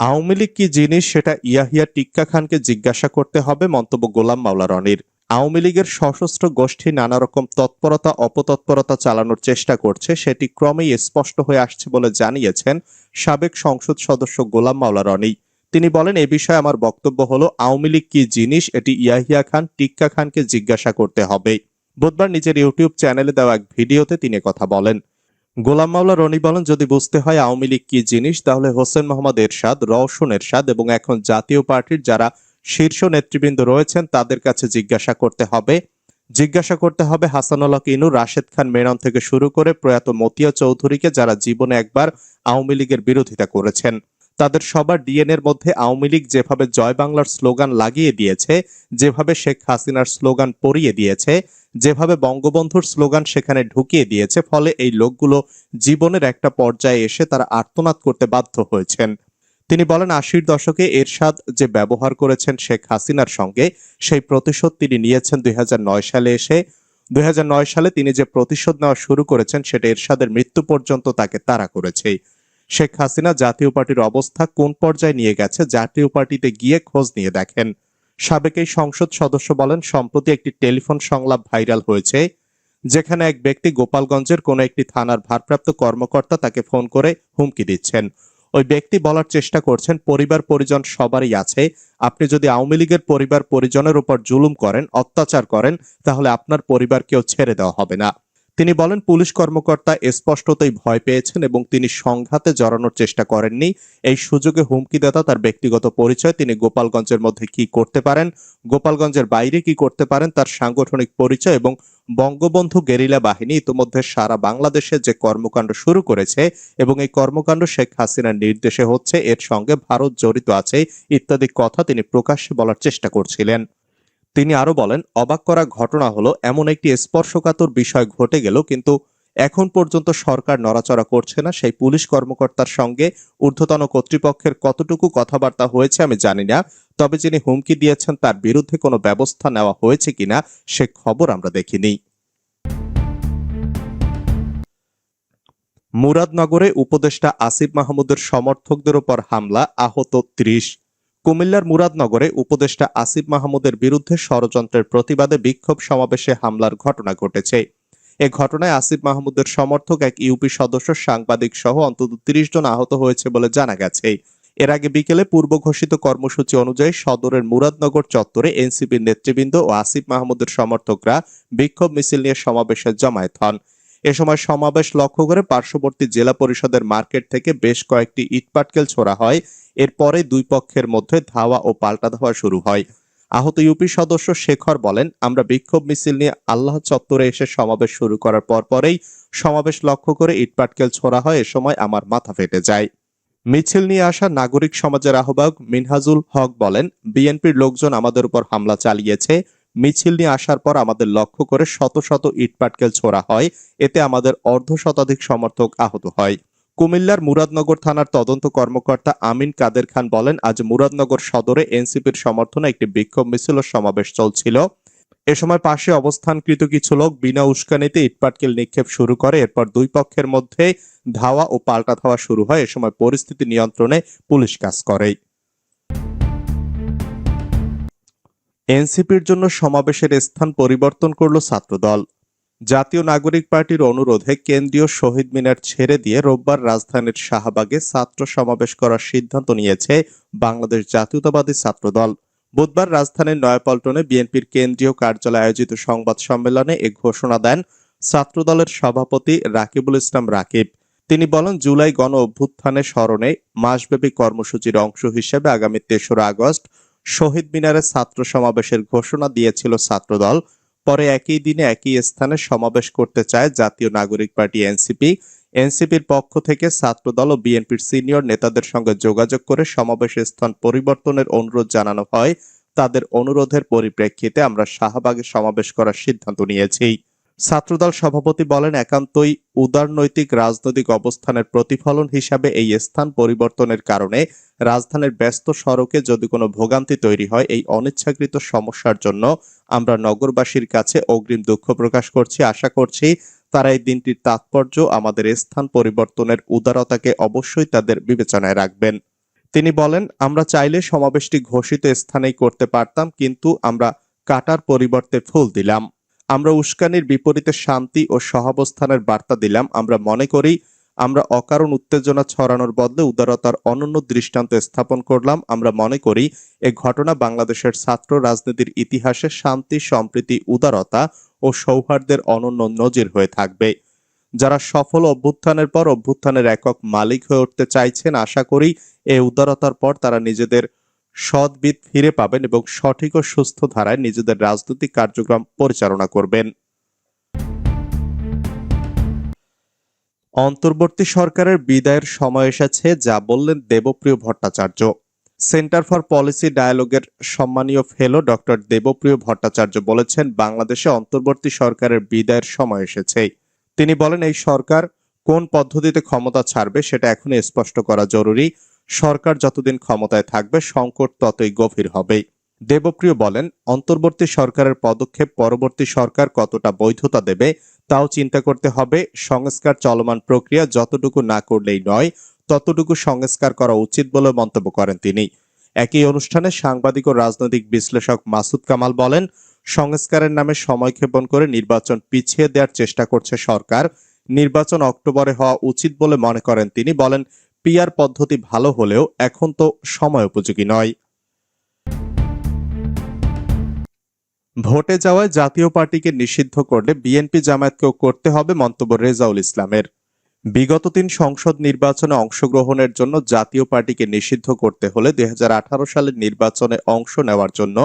আওয়ামী লীগ কি জিনিস সেটা ইয়াহিয়া টিক্কা খানকে জিজ্ঞাসা করতে হবে, মন্তব্য গোলাম মাওলা রনির। আওয়ামী লীগের সশস্ত্র গোষ্ঠী নানা রকম তৎপরতা, অপতৎপরতা চালানোর চেষ্টা করছে, সেটি ক্রমেই স্পষ্ট হয়ে আসছে বলে জানিয়েছেন সাবেক সংসদ সদস্য গোলাম মাওলা রনি। তিনি বলেন, এ বিষয়ে আমার বক্তব্য হলো, আওয়ামী লীগ কি জিনিস এটি ইয়াহিয়া খান, টিক্কা খানকে জিজ্ঞাসা করতে হবে। বুধবার নিজের ইউটিউব চ্যানেলে দেওয়া এক ভিডিওতে তিনি কথা বলেন। গোলাম মাওলা রনি বলেন, যদি বুঝতে হয় আওয়ামী লীগ কি জিনিস, তাহলে হোসেন মোহাম্মদ এরশাদ, রওশন এরশাদ এবং এখন জাতীয় পার্টির যারা শীর্ষ নেতৃবৃন্দ রয়েছেন, তাদের কাছে জিজ্ঞাসা করতে হবে। জিজ্ঞাসা করতে হবে হাসানুল্লাহ কিনু রাশেদ খান মেনন থেকে শুরু করে প্রয়াত মতিয়া চৌধুরীকে যারা জীবনে একবার আওয়ামী লীগের বিরোধিতা করেছেন। তাদের সবার ডিএনএর মধ্যে আওয়ামী লীগ যেভাবে জয় বাংলার স্লোগান লাগিয়ে দিয়েছে, যেভাবে শেখ হাসিনার স্লোগান পরিয়ে দিয়েছে যেভাবে বঙ্গবন্ধুর স্লোগান সেখানে ঢুকিয়ে দিয়েছে, ফলে এই লোকগুলো জীবনের একটা পর্যায়ে এসে তারা আর্তনাদ করতে বাধ্য হয়েছেন। তিনি বলেন, আশির দশকে এরশাদ যে ব্যবহার করেছেন শেখ হাসিনার সঙ্গে, সেই প্রতিশোধ তিনি নিয়েছেন দুই হাজার নয় সালে এসে। দুই হাজার নয় সালে তিনি যে প্রতিশোধ নেওয়া শুরু করেছেন, সেটা এরশাদের মৃত্যু পর্যন্ত তাকে তাড়া করেছে। শেখ হাসিনা জাতীয় পার্টির অবস্থা কোন পর্যায়ে নিয়ে গেছে, জাতীয় পার্টিতে গিয়ে খোঁজ নিয়ে দেখেন। সাবেক এই সংসদ সদস্য বলেন, সম্প্রতি একটি টেলিফোন সংলাপ ভাইরাল হয়েছে, যেখানে এক ব্যক্তি গোপালগঞ্জের কোনো একটি থানার ভারপ্রাপ্ত কর্মকর্তা তাকে ফোন করে হুমকি দিচ্ছেন। ওই ব্যক্তি বলার চেষ্টা করছেন, পরিবার, পরিজন সবারই আছে। আপনি যদি আওয়ামী লীগের পরিবার, পরিজনের উপর জুলুম করেন, অত্যাচার করেন, তাহলে আপনার পরিবারকেও ছেড়ে দেওয়া হবে না। তিনি বলেন, পুলিশ কর্মকর্তা স্পষ্টতই ভয় পেয়েছেন এবং তিনি সংঘাতে জড়ানোর চেষ্টা করেননি। এই সুযোগে হুমকিদাতা তার ব্যক্তিগত পরিচয়, তিনি গোপালগঞ্জের মধ্যে কি করতে পারেন, গোপালগঞ্জের বাইরে কি করতে পারেন, তার সাংগঠনিক পরিচয় এবং বঙ্গবন্ধু গেরিলা বাহিনী ইতিমধ্যে সারা বাংলাদেশে যে কর্মকাণ্ড শুরু করেছে এবং এই কর্মকাণ্ড শেখ হাসিনার নির্দেশে হচ্ছে, এর সঙ্গে ভারত জড়িত আছে ইত্যাদি কথা তিনি প্রকাশ্যে বলার চেষ্টা করছিলেন। তিনি আরও বলেন, অবাক করা ঘটনা হলো, এমন একটি স্পর্শকাতর বিষয় ঘটে গেল, কিন্তু এখন পর্যন্ত সরকার নড়াচড়া করছে না। সেই পুলিশ কর্মকর্তার সঙ্গে ঊর্ধ্বতন কর্তৃপক্ষের কতটুকু কথাবার্তা হয়েছে আমি জানি না, তবে যিনি হুমকি দিয়েছেন তার বিরুদ্ধে কোনো ব্যবস্থা নেওয়া হয়েছে কিনা, সে খবর আমরা দেখিনি। মুরাদনগরে উপদেষ্টা আসিফ মাহমুদের সমর্থকদের উপর হামলা, আহত ত্রিশ। কুমিল্লার মুরাদনগরে উপদেষ্টা আসিফ মাহমুদের বিরুদ্ধে ষড়যন্ত্রের প্রতিবাদে বিক্ষোভ সমাবেশে হামলার ঘটনা ঘটেছে। এ ঘটনায় আসিফ মাহমুদের সমর্থক এক ইউপি সদস্য, সাংবাদিক সহ অন্তত তিরিশ জন আহত হয়েছে বলে জানা গেছে। এর আগে বিকেলে পূর্ব ঘোষিত কর্মসূচি অনুযায়ী সদরের মুরাদনগর চত্বরে এনসিপির নেতৃবৃন্দ ও আসিফ মাহমুদের সমর্থকরা বিক্ষোভ মিছিল নিয়ে সমাবেশে জমায়েত হন। এ সময় সমাবেশ লক্ষ্য করে পার্শ্ববর্তী জেলা পরিষদের মার্কেট থেকে বেশ কয়েকটি ইটপাটকেল ছোড়া হয়। এরপরে দুই পক্ষের মধ্যে ধাওয়া ও পাল্টা ধাওয়া শুরু হয়। আহত ইউপি সদস্য শেখর বলেন, আমরা বিক্ষোভ মিছিল নিয়ে আল্লাহ চত্বরে এসে সমাবেশ শুরু করার পরপরেই সমাবেশ লক্ষ্য করে ইটপাটকেল ছোড়া হয়, এ সময় আমার মাথা ফেটে যায়। মিছিল নিয়ে আসা নাগরিক সমাজের আহ্বায়ক মিনহাজুল হক বলেন, বিএনপির লোকজন আমাদের উপর হামলা চালিয়েছে, মিছিল নিয়ে আসার পর আমাদের লক্ষ্য করে শত শত ইটপাটকেল ছোড়া হয়, এতে আমাদের অর্ধ শতাধিক সমর্থক আহত হয়। কুমিল্লার মুরাদনগর থানার তদন্ত কর্মকর্তা আমিন কাদের খান বলেন, আজ মুরাদনগর সদরে এনসিপির সমর্থনে একটি বিক্ষোভ মিছিল ও সমাবেশ চলছিল। এ সময় পাশে অবস্থানকৃত কিছু লোক বিনা উস্কানিতে ইটপাটকেল নিক্ষেপ শুরু করে। এরপর দুই পক্ষের মধ্যে ধাওয়া ও পাল্টা ধাওয়া শুরু হয়। এ সময় পরিস্থিতি নিয়ন্ত্রণে পুলিশ কাজ করে। এনসিপির জন্য সমাবেশের স্থান পরিবর্তন করল ছাত্রদল। জাতীয় নাগরিক পার্টির অনুরোধে কেন্দ্রীয় শহীদ মিনার ছেড়ে দিয়ে রোববার রাজধানীর শাহবাগে ছাত্র সমাবেশ করার সিদ্ধান্ত নিয়েছে বাংলাদেশ জাতীয়তাবাদী ছাত্রদল। বুধবার রাজধানীর নয়াপল্টনে বিএনপির কেন্দ্রীয় কার্যালয়ে আয়োজিত সংবাদ সম্মেলনে এ ঘোষণা দেন ছাত্রদলের সভাপতি রাকিবুল ইসলাম রাকিব। তিনি বলেন, জুলাই গণ অভ্যুত্থানের স্মরণে মাসব্যাপী কর্মসূচির অংশ হিসেবে আগামী তেসরা আগস্ট শহীদ মিনারে ছাত্র সমাবেশের ঘোষণা দিয়েছিল ছাত্রদল। পরে একই দিনে একই স্থানে সমাবেশ করতে চায় জাতীয় নাগরিক পার্টি এনসিপি। এনসিপির পক্ষ থেকে ছাত্রদল ও বিএনপির সিনিয়র নেতাদের সঙ্গে যোগাযোগ করে সমাবেশ স্থান পরিবর্তনের অনুরোধ জানানো হয়। তাদের অনুরোধের পরিপ্রেক্ষিতে আমরা শাহবাগে সমাবেশ করার সিদ্ধান্ত নিয়েছি। ছাত্রদল সভাপতি বলেন, একান্তই উদারনৈতিক রাজনৈতিক অবস্থানের প্রতিফলন হিসাবে এই স্থান পরিবর্তনের কারণে রাজধানীর ব্যস্ত সড়কে যদি কোনো ভোগান্তি তৈরি হয়, এই অনিচ্ছাকৃত সমস্যার জন্য আমরা নগরবাসীর কাছে অগ্রিম দুঃখ প্রকাশ করছি। আশা করছি তারা এই দিনটির তাৎপর্য, আমাদের স্থান পরিবর্তনের উদারতাকে অবশ্যই তাদের বিবেচনায় রাখবেন। তিনি বলেন, আমরা চাইলে সমাবেশটি ঘোষিত স্থানেই করতে পারতাম, কিন্তু আমরা কাটার পরিবর্তে ফুল দিলাম। আমরা উস্কানির বিপরীতে শান্তি ও সহাবস্থানের বার্তা দিলাম। আমরা মনে করি, আমরা অকারণ উত্তেজনা ছড়ানোর বদলে উদারতার অনন্য দৃষ্টান্ত স্থাপন করলাম। আমরা মনে করি, এ ঘটনা বাংলাদেশের ছাত্র রাজনীতির ইতিহাসে শান্তি, সম্প্রীতি, উদারতা ও সৌহার্দ্যের অনন্য নজির হয়ে থাকবে। যারা সফল অভ্যুত্থানের পর অভ্যুত্থানের একক মালিক হয়ে উঠতে চাইছেন, আশা করি এই উদারতার পর তারা নিজেদের সদ্বিদ ফিরে পাবেন এবং সঠিক ও সুস্থ ধারায় নিজেদের রাজনৈতিক কার্যক্রম পরিচালনা করবেন। অন্তর্বর্তী সরকারের বিদায়ের সময় এসেছে, যা বললেন Debapriya Bhattacharya. Centre for policy ডায়ালগের সম্মানীয় ফেলো ডক্টর দেবপ্রিয় ভট্টাচার্য বলেছেন, বাংলাদেশে অন্তর্বর্তী সরকারের বিদায়ের সময় এসেছে। তিনি বলেন, এই সরকার কোন পদ্ধতিতে ক্ষমতা ছাড়বে সেটা এখনই স্পষ্ট করা জরুরি। সরকার যতদিন ক্ষমতায় থাকবে, সংকট ততই গভীর হবে দেবপ্রিয় বলেন, অন্তর্বর্তী সরকারের পদক্ষেপ পরবর্তী সরকার কতটা বৈধতা দেবে, তাও চিন্তা করতে হবে। সংস্কার চলমান প্রক্রিয়া যতটুকু না করলেই নয়, ততটুকু সংস্কার করা উচিত বলে মন্তব্য করেন তিনি। একই অনুষ্ঠানে সাংবাদিক ও রাজনৈতিক বিশ্লেষক মাসুদ কামাল বলেন, সংস্কারের নামে সময়ক্ষেপণ করে নির্বাচন পিছিয়ে দেওয়ার চেষ্টা করছে সরকার। নির্বাচন অক্টোবরে হওয়া উচিত বলে মনে করেন তিনি। বলেন পিআর পদ্ধতি ভালো হলেও এখন তো সময় উপযোগী নয়। ভোটে যাওয়ায় জাতীয় পার্টিকে নিষিদ্ধ করলে বিএনপি জামায়াতকেও করতে হবে মন্তব্য রেজাউল ইসলামের। বিগত তিন সংসদ নির্বাচনে অংশগ্রহণের জন্য জাতীয় পার্টিকে নিষিদ্ধ করতে হলে দুই হাজার আঠারো সালের নির্বাচনে অংশ নেওয়ার জন্য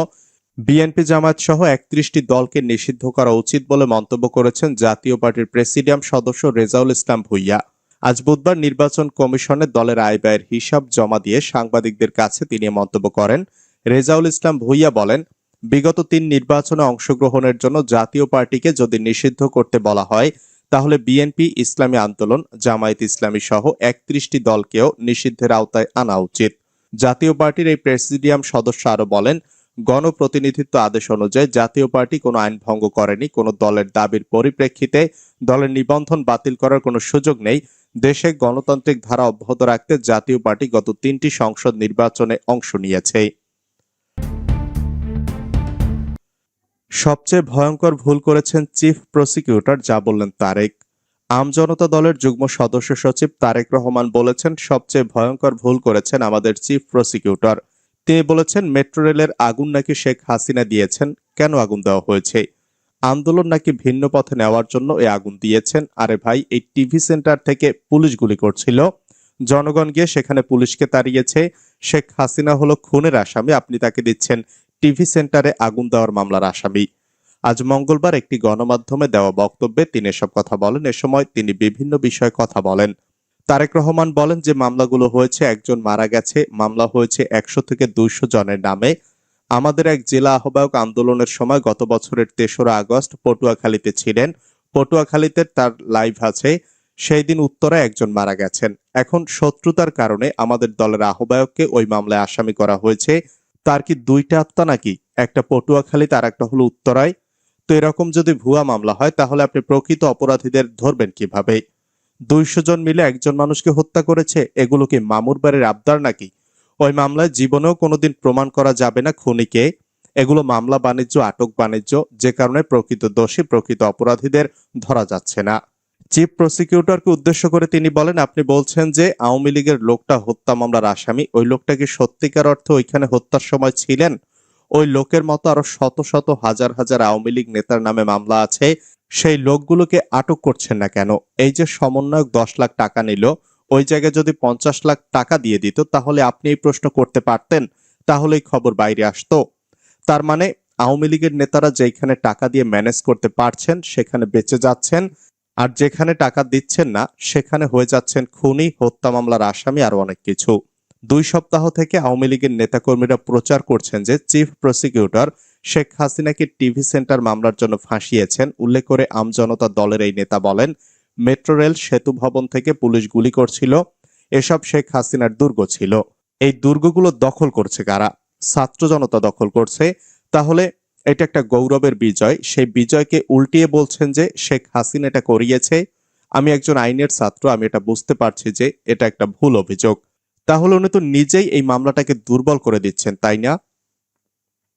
বিএনপি জামায়াত সহ একত্রিশটি দলকে নিষিদ্ধ করা উচিত বলে মন্তব্য করেছেন জাতীয় পার্টির প্রেসিডিয়াম সদস্য রেজাউল ইসলাম ভুইয়া। আজ বুধবার নির্বাচন কমিশনে দলের আয় ব্যয়ের হিসাব জমা দিয়ে সাংবাদিকদের কাছে তিনি মন্তব্য করেন। রেজাউল ইসলাম ভুইয়া বলেন, বিগত তিন নির্বাচনে অংশগ্রহণের জন্য জাতীয় পার্টিকে যদি নিষিদ্ধ করতে বলা হয়, তাহলে বিএনপি, ইসলামী আন্দোলন, জামায়াত ইসলামী সহ একত্রিশটি দলকেও নিষিদ্ধের আওতায় আনা উচিত। জাতীয় পার্টির এই প্রেসিডিয়াম সদস্য আরও বলেন, গণপ্রতিনিধিত্ব আদেশ অনুযায়ী জাতীয় পার্টি কোনো আইন ভঙ্গ করেনি, কোনো দলের দাবির পরিপ্রেক্ষিতে দলের নিবন্ধন বাতিল করার কোনো সুযোগ নেই। দেশে গণতান্ত্রিক ধারা অব্যাহত রাখতে জাতীয় পার্টি গত তিনটি সংসদ নির্বাচনে অংশ নিয়েছে। সবচেয়ে ভয়ঙ্কর ভুল করেছেন চিফ প্রসিকিউটর, যা বললেন তারেক। আমজনতা দলের যুগ্ম সদস্য সচিব তারেক রহমান বলেছেন, সবচেয়ে ভয়ঙ্কর ভুল করেছেন আমাদের চিফ প্রসিকিউটর। তিনি বলেছেন, মেট্রো রেলের আগুন নাকি শেখ হাসিনা দিয়েছেন, কেন আগুন দেওয়া হয়েছে? আন্দোলন নাকি ভিন্ন পথে নেওয়ার জন্য এই আগুন দিয়েছেন? আরে ভাই, এই টিভি সেন্টার থেকে পুলিশ গুলি করছিল। জনগণ গিয়ে সেখানে পুলিশকে তাড়িয়েছে। শেখ হাসিনা হলো খুনের আসামি, আপনি তাকে দিচ্ছেন টিভি সেন্টারে আগুন দেওয়ার মামলার আসামি। আজ মঙ্গলবার একটি গণমাধ্যমে দেওয়া বক্তব্যে তিনি এসব কথা বলেন। এ সময় তিনি বিভিন্ন বিষয়ে কথা বলেন। তারেক রহমান বলেন যে, মামলাগুলো হয়েছে, একজন মারা গেছে। মামলা হয়েছে একশো থেকে দুইশো জনের নামে। আমাদের এক জেলা আহ্বায়ক আন্দোলনের সময় গত বছরের তেসরা আগস্ট পটুয়াখালীতে ছিলেন। পটুয়াখালীতে তার লাইভ আছে। সেই দিন উত্তরায় একজন মারা গেছেন। এখন শত্রুতার কারণে আমাদের দলের আহ্বায়ককে ওই মামলায় আসামি করা হয়েছে। তার কি দুইটা আত্মা নাকি? একটা পটুয়াখালী তার একটা হলো উত্তরায়। তো এরকম যদি ভুয়া মামলা হয়, তাহলে আপনি প্রকৃত অপরাধীদের ধরবেন কীভাবে? দুইশো জন মিলে একজন মানুষকে হত্যা করেছে? এগুলো কি মামুর বাড়ির আবদার নাকি? ওই মামলায় জীবনেও কোনোদিন প্রমাণ করা যাবে না খুনিকে। এগুলো মামলা বাণিজ্য, আটক বাণিজ্য, যে কারণে প্রকৃত দোষী, প্রকৃত অপরাধীদের ধরা যাচ্ছে না। চিফ প্রসিকিউটরকে উদ্দেশ্য করে তিনি বলেন, আপনি বলছেন যে আওয়ামী লীগের লোকটা হত্যা মামলার আসামি। ওই লোকটা কি সত্যিকার অর্থে ওইখানে হত্যার সময় ছিলেন? ওই লোকের মতো আরও শত শত, হাজার হাজার আওয়ামী লীগ নেতার নামে মামলা আছে। সেই লোকগুলোকে আটক করছেন না কেন? এই যে সমন্বয়ক দশ লাখ টাকা নিল ওই জায়গায় যদি পঞ্চাশ লাখ টাকা দিয়ে দিত, তাহলে আপনি এই প্রশ্ন করতে পারতেন, তাহলেই খবর বাইরে আসতো। তার মানে আওয়ামী লীগের নেতারা যেখানে টাকা দিয়ে ম্যানেজ করতে পারছেন, সেখানে বেঁচে যাচ্ছেন, আর যেখানে টাকা দিচ্ছেন না, সেখানে হয়ে যাচ্ছেন খুনি, হত্যা মামলার আসামি, আর অনেক কিছু। দুই সপ্তাহ থেকে আওয়ামী লীগের নেতাকর্মীরা প্রচার করছেন যে চিফ প্রসিকিউটর শেখ হাসিনাকে টিভি সেন্টার মামলার জন্য ফাঁসিয়েছেন। উল্লেখ করে আমজনতা দলের এই নেতা বলেন মেট্রো রেল সেতু ভবন থেকে পুলিশ গুলি করছিল। এসব শেখ হাসিনার দুর্গ ছিল। এই দুর্গগুলো দখল করছে কারা? ছাত্র জনতা দখল করছে। তাহলে এটা একটা গৌরবের বিজয়। সেই বিজয়কে উল্টিয়ে বলছেন যে শেখ হাসিনা এটা করিয়েছে। আমি একজন আইনের ছাত্র, আমি এটা বুঝতে পারছি যে এটা একটা ভুল অভিযোগ। তাহলে উনি তো নিজেই এই মামলাটাকে দুর্বল করে দিচ্ছেন, তাই না?